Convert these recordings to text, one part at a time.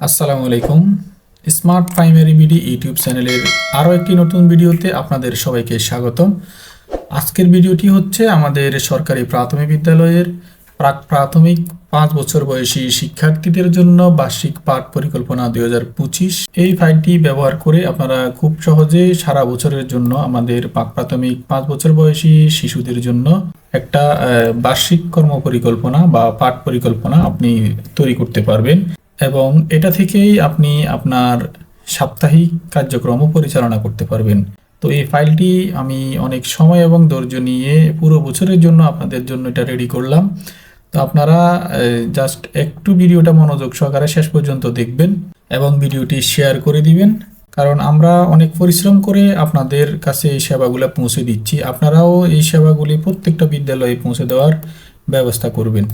আসসালামু আলাইকুম। Smart primary BD YouTube চ্যানেলের আরও একটি নতুন ভিডিওতে আপনাদের সবাইকে স্বাগতম। আজকের ভিডিওটি হচ্ছে আমাদের সরকারি প্রাথমিক বিদ্যালয়ের প্রাক প্রাথমিক পাঁচ বছর বয়সী শিক্ষার্থীদের জন্য বার্ষিক পাঠ পরিকল্পনা দুই হাজার পঁচিশ। এই ফাইলটি ব্যবহার করে আপনারা খুব সহজে সারা বছরের জন্য আমাদের প্রাক প্রাথমিক পাঁচ বছর বয়সী শিশুদের জন্য একটা বার্ষিক কর্ম পরিকল্পনা বা পাঠ পরিকল্পনা আপনি তৈরি করতে পারবেন। এবং এটা থেকেই আপনি আপনার সাপ্তাহিক কার্যক্রমও পরিচালনা করতে পারবেন। তো এই ফাইলটি আমি অনেক সময় এবং ধৈর্য নিয়ে পুরো বছরের জন্য আপনাদের জন্য এটা রেডি করলাম। তো আপনারা জাস্ট একটু ভিডিওটা মনোযোগ সহকারে শেষ পর্যন্ত দেখবেন এবং ভিডিওটি শেয়ার করে দিবেন। কারণ আমরা অনেক পরিশ্রম করে আপনাদের কাছে এই সেবাগুলো পৌঁছে দিচ্ছি। আপনারাও এই সেবাগুলি প্রত্যেকটা বিদ্যালয়ে পৌঁছে দেওয়ার ব্যবস্থা করবেন।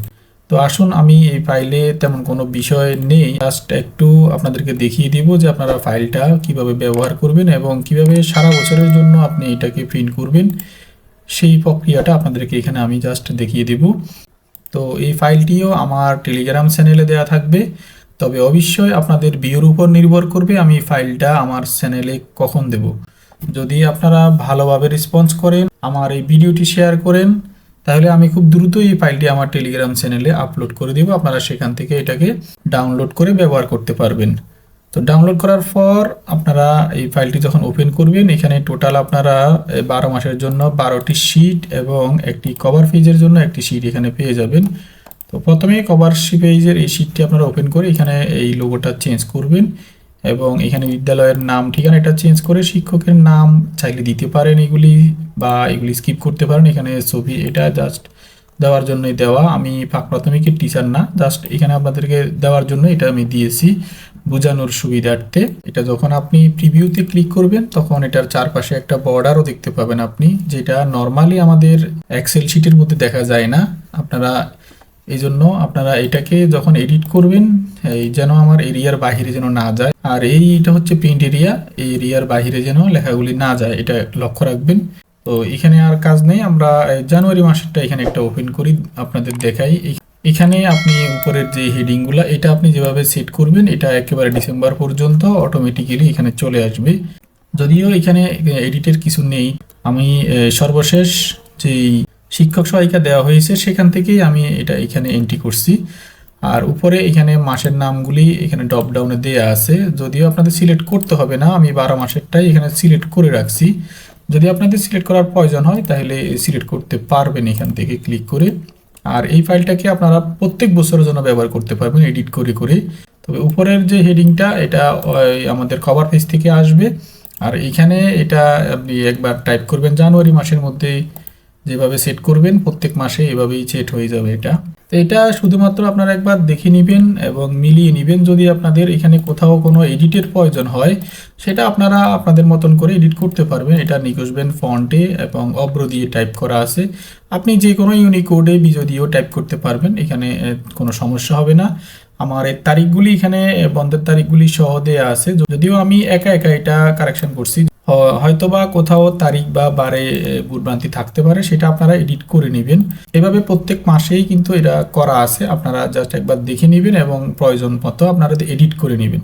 তো আসুন, আমি এই ফাইলে তেমন কোনো বিষয় নেই। জাস্ট একটু আপনাদেরকে দেখিয়ে দিব যে আপনারা ফাইলটা কীভাবে ব্যবহার করবেন এবং কীভাবে সারা বছরের জন্য আপনি এটাকে প্রিন্ট করবেন। সেই প্রক্রিয়াটা আপনাদেরকে এখানে আমি জাস্ট দেখিয়ে দিব। তো এই ফাইলটিও আমার টেলিগ্রাম চ্যানেলে দেওয়া থাকবে। তবে অবশ্যই আপনাদের বিয়ের উপর নির্ভর করবে আমি ফাইলটা আমার চ্যানেলে কখন দেব। যদি আপনারা ভালোভাবে রেসপন্স করেন, আমার এই ভিডিওটি শেয়ার করেন তাহলে আমি খুব দ্রুত এই ফাইলটি আমার টেলিগ্রাম চ্যানেলে আপলোড করে দেব। আপনারা সেখান থেকে এটাকে ডাউনলোড করে ব্যবহার করতে পারবেন। তো ডাউনলোড করার পর আপনারা এই ফাইলটি যখন ওপেন করবেন, এখানে টোটাল আপনারা বারো মাসের জন্য বারোটি শিট এবং একটি কভার পেজের জন্য একটি শিট এখানে পেয়ে যাবেন। তো প্রথমে কভার পেজের এই শিটটি আপনারা ওপেন করে এখানে এই লোগোটা চেঞ্জ করবেন। এবং এখানে বিদ্যালয়ের নাম ঠিকানা এটা চেঞ্জ করে শিক্ষকের নাম চাইলে দিতে পারেন এগুলি বা এগুলি স্কিপ করতে পারেন। এখানে ছবি এটা জাস্ট দেওয়ার জন্যই দেওয়া। আমি পাক প্রাথমিকের টিচার না জাস্ট এখানে আপনাদেরকে দেওয়ার জন্য এটা আমি দিয়েছি বোঝানোর সুবিধার্থে। এটা যখন আপনি প্রিভিউতে ক্লিক করবেন, তখন এটার চারপাশে একটা বর্ডারও দেখতে পাবেন আপনি, যেটা নর্মালি আমাদের এক্সেল শিটের মধ্যে দেখা যায় না। আপনারা এই জন্য আপনারা এটাকে যখন এডিট করবেন, এই যেন আমার এরিয়ার বাহিরে যেন না যায়। আর এইটা হচ্ছে প্রিন্ট এরিয়া এই এরিয়ার বাহিরে যেন লেখাগুলি না যায়, এটা লক্ষ্য রাখবেন। তো এখানে আর কাজ নেই, আমরা জানুয়ারি মাসেরটা এখানে একটা ওপেন করি, আপনাদের দেখাই। এখানে আপনি উপরের যে হেডিংগুলো এটা আপনি যেভাবে সেট করবেন, এটা একেবারে ডিসেম্বর পর্যন্ত অটোমেটিক্যালি এখানে চলে আসবে। যদিও এখানে এডিটের কিছু নেই। আমি সর্বশেষ যেই শিক্ষক সহায়িকা দেওয়া হয়েছে, সেখান থেকেই আমি এটা এখানে এন্ট্রি করছি। আর উপরে এখানে মাসের নামগুলি এখানে ড্রপ ডাউনে দেওয়া আছে। যদিও আপনাদের সিলেক্ট করতে হবে না, আমি বারো মাসেরটাই এখানে সিলেক্ট করে রাখছি। যদি আপনাদের সিলেক্ট করার প্রয়োজন হয়, তাহলে সিলেক্ট করতে পারবেন এখান থেকে ক্লিক করে। আর এই ফাইলটাকে আপনারা প্রত্যেক বছরের জন্য ব্যবহার করতে পারবেন এডিট করে করে। তবে উপরের যে হেডিংটা এটা আমাদের কভার পেজ থেকে আসবে। আর এখানে এটা আপনি একবার টাইপ করবেন, জানুয়ারি মাসের মধ্যে যেভাবে সেট করবেন প্রত্যেক মাসে এভাবেই সেট হয়ে যাবে এটা। তো এটা শুধুমাত্র আপনারা একবার দেখে নেবেন এবং মিলিয়ে নেবেন। যদি আপনাদের এখানে কোথাও কোনো এডিটের প্রয়োজন হয়, সেটা আপনারা আপনাদের মতন করে এডিট করতে পারবেন। এটা নিকোসবেন ফন্টে এবং অব্র দিয়ে টাইপ করা আছে। আপনি যে কোনো ইউনিকোডে বিজয় দিয়েও টাইপ করতে পারবেন। এখানে কোনো সমস্যা হবে না। আমার এই তারিখগুলি এখানে বন্ধের তারিখগুলি সহ দেওয়া আছে। যদিও আমি একা একা এটা কারেকশন করছি। হয়তোবা কোথাও তারিখ বা বারে ভুলভ্রান্তি থাকতে পারে, সেটা আপনারা এডিট করে নেবেন। এভাবে প্রত্যেক মাসেই কিন্তু এটা করা আছে, আপনারা জাস্ট একবার দেখে নেবেন এবং প্রয়োজন মতো আপনারা এডিট করে নেবেন।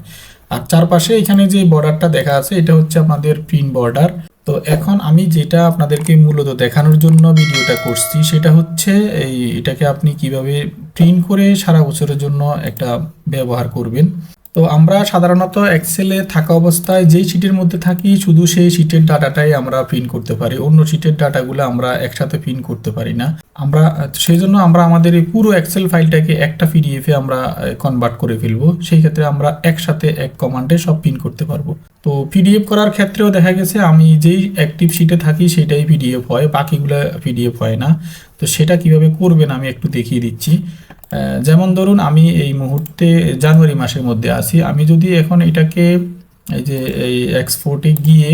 আর চারপাশে এখানে যে বর্ডারটা দেখা আছে, এটা হচ্ছে আপনাদের প্রিন্ট বর্ডার। তো এখন আমি যেটা আপনাদেরকে মূলত দেখানোর জন্য ভিডিওটা করছি, সেটা হচ্ছে এই এটাকে আপনি কীভাবে প্রিন্ট করে সারা বছরের জন্য একটা ব্যবহার করবেন। তো আমরা সাধারণত এক্সেলে থাকা অবস্থায় যেই শিটের মধ্যে থাকি, শুধু সেই শিটের ডাটাটাই আমরা প্রিন্ট করতে পারি। অন্য শিটের ডাটাগুলো আমরা একসাথে প্রিন্ট করতে পারি না। আমরা, সেই জন্য আমরা আমাদের এই পুরো এক্সেল ফাইলটাকে একটা পিডিএফে আমরা কনভার্ট করে ফেলব। সেই ক্ষেত্রে আমরা একসাথে এক কমান্ডে সব প্রিন্ট করতে পারব। তো পিডিএফ করার ক্ষেত্রেও দেখা গেছে, আমি যেই অ্যাক্টিভ শিটে থাকি, সেটাই পিডিএফ হয়, বাকিগুলো পিডিএফ হয় না। তো সেটা কীভাবে করবেন আমি একটু দেখিয়ে দিচ্ছি। যেমন ধরুন আমি এই মুহূর্তে জানুয়ারি মাসের মধ্যে আছি, আমি যদি এখন এটাকে এই যে এই এক্সপোর্টে গিয়ে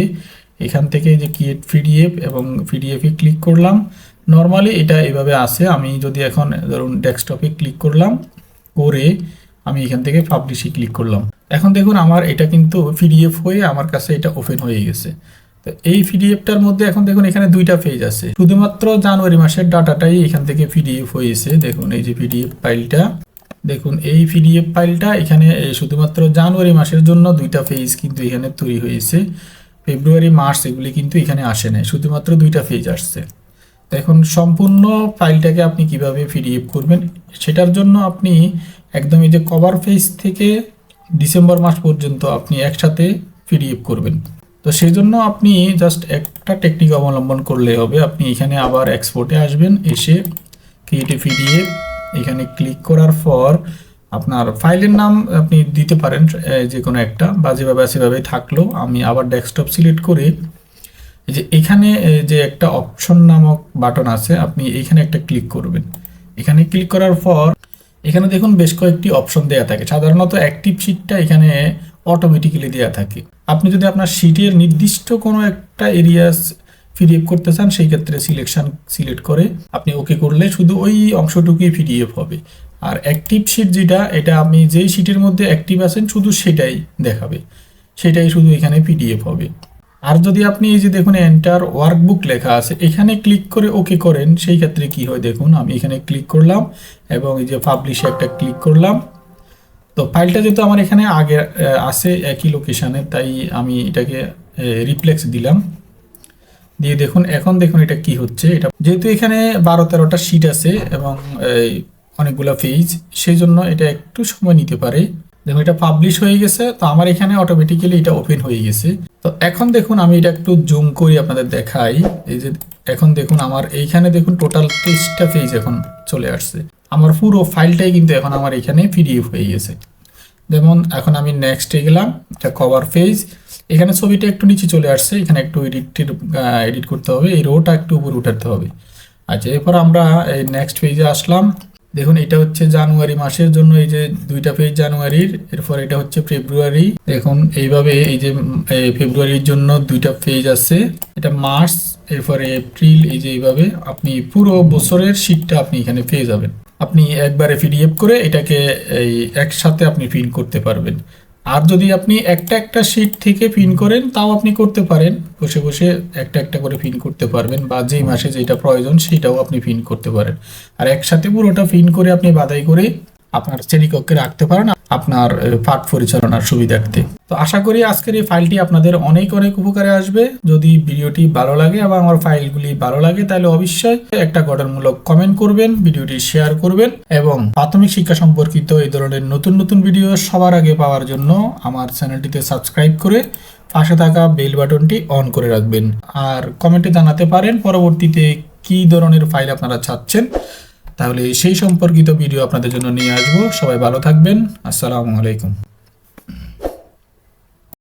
এখান থেকে যে ক্রিয়েট পিডিএফ এবং পিডিএফে ক্লিক করলাম নর্মালি এটা এভাবে আসে আমি যদি এখন ধরুন ডেস্কটপে ক্লিক করলাম, করে আমি এখান থেকে পাবলিশে ক্লিক করলাম। এখন দেখুন আমার এটা কিন্তু পিডিএফ হয়ে আমার কাছে এটা ওপেন হয়ে গেছে। তো এই পিডিএফটার মধ্যে এখন দেখুন এখানে দুইটা পেজ আছে। শুধুমাত্র জানুয়ারি মাসের ডাটাটাই এখান থেকে পিডিএফ হয়েছে। দেখুন এই যে পিডিএফ ফাইলটা দেখুন এই পিডিএফ ফাইলটা এখানে শুধুমাত্র জানুয়ারি মাসের জন্য দুইটা পেজ কিন্তু এখানে তৈরি হয়েছে। ফেব্রুয়ারি, মার্চ এগুলি কিন্তু এখানে আসে নাই। শুধুমাত্র দুইটা পেজ আসছে। এখন সম্পূর্ণ ফাইলটাকে আপনি কীভাবে পিডিএফ করবেন, সেটার জন্য আপনি একদম এই যে কভার পেজ থেকে ডিসেম্বর মাস পর্যন্ত আপনি একসাথে পিডিএফ করবেন। তো সেই জন্য আপনি জাস্ট একটা টেকনিক অবলম্বন করলে হবে। আপনি এখানে আবার এক্সপোর্টে আসবেন, এসে ক্রিয়েটে পিডিএফ এখানে ক্লিক করার পর আপনার ফাইলের নাম আপনি দিতে পারেন যে কোনো একটা, বা যেভাবে আছে সেভাবে থাকল। আমি আবার ডেস্কটপ সিলেক্ট করে যে এখানে যে একটা অপশন নামক বাটন আছে, আপনি এখানে একটা ক্লিক করবেন। এখানে ক্লিক করার পর, এখানে দেখুন বেশ কয়েকটি অপশন দেওয়া থাকে। সাধারণত অ্যাক্টিভ শিটটা এখানে অটোমেটিক্যালি দেওয়া থাকে। আপনি যদি আপনার শিটের নির্দিষ্ট কোনো একটা এরিয়া পিডিএফ করতে চান, সেই ক্ষেত্রে সিলেকশন সিলেক্ট করে আপনি ওকে করলে শুধু ওই অংশটুকুই পিডিএফ হবে। আর অ্যাক্টিভ শিট যেটা, এটা আপনি যেই শিটের মধ্যে অ্যাক্টিভ আছেন, শুধু সেটাই দেখাবে। সেটাই শুধু এখানে পিডিএফ হবে। আর যদি আপনি এই যে দেখুন এন্টার ওয়ার্কবুক লেখা আছে, এখানে ক্লিক করে ওকে করেন, সেই ক্ষেত্রে কি হয় দেখুন, আমি এখানে ক্লিক করলাম এবং এই যে পাবলিশে একটা ক্লিক করলাম। তো ফাইলটা যেহেতু আমার এখানে আগে আছে একই লোকেশানে তাই আমি এটাকে রিপ্লেক্স দিলাম। দিয়ে দেখুন, এখন দেখুন এটা কি হচ্ছে। এটা যেহেতু এখানে বারো তেরোটা শিট আছে এবং অনেকগুলো পেজ সেই জন্য এটা একটু সময় নিতে পারে। দেখুন, এটা পাবলিশ হয়ে গেছে, তো আমার এখানে অটোমেটিক্যালি এটা ওপেন হয়ে গেছে। তো এখন দেখুন, আমি এটা একটু জুম করি, আপনাদের দেখাই। এই যে, এখন দেখুন, আমার এইখানে দেখুন টোটাল তেইশটা পেজ এখন চলে আসছে। আমার পুরো ফাইলটাই কিন্তু এখন আমার এখানে পিডিএফ হয়ে গেছে। যেমন এখন আমি নেক্সটে গেলাম, এটা কভার পেজ এখানে ছবিটা একটু নিচে চলে আসছে, এখানে একটু এডিটের এডিট করতে হবে, এই রোটা একটু উপরে উঠাতে হবে। আচ্ছা এরপর আমরা এই নেক্সট পেজে আসলাম। দেখুন, এটা হচ্ছে জানুয়ারি মাসের জন্য, এই যে দুইটা পেজ জানুয়ারির, এরপর এটা হচ্ছে ফেব্রুয়ারি। দেখুন, এইভাবে এই যে ফেব্রুয়ারির জন্য দুইটা পেজ আছে। এটা মার্চ, এরপরে এপ্রিল, এই যে এইভাবে আপনি পুরো বছরের শীটটা আপনি এখানে পেয়ে যাবেন। আপনি একবারে পিডিএফ করে এটাকে এই একসাথে আপনি প্রিন্ট করতে পারবেন। আর যদি আপনি একটা একটা শিট থেকে প্রিন্ট করেন, তাও আপনি করতে পারেন। বসে বসে একটা একটা করে প্রিন্ট করতে পারবেন বা যেই মাসে যেটা প্রয়োজন সেটাও আপনি প্রিন্ট করতে পারেন। আর একসাথে পুরোটা প্রিন্ট করে আপনি বাদাই করে আপনার শ্রেণীকক্ষে রাখতে পারেন, আপনার পাঠ পরিচালনার সুবিধার্থে। তো আশা করি আজকের এই ফাইলটি আপনাদের অনেক অনেক উপকারে আসবে। যদি ভিডিওটি ভালো লাগে এবং আমার ফাইলগুলি ভালো লাগে, তাহলে অবশ্যই একটা গঠনমূলক কমেন্ট করবেন, ভিডিওটি শেয়ার করবেন এবং প্রাথমিক শিক্ষা সম্পর্কিত এই ধরনের নতুন নতুন ভিডিও সবার আগে পাওয়ার জন্য আমার চ্যানেলটিতে সাবস্ক্রাইব করে পাশে থাকা বেল বাটনটি অন করে রাখবেন। আর কমেন্টে জানাতে পারেন পরবর্তীতে কী ধরনের ফাইল আপনারা চাচ্ছেন। তাহলে সেই সম্পর্কিত ভিডিও আপনাদের জন্য নিয়ে আসব। সবাই ভালো থাকবেন। আসসালামু আলাইকুম।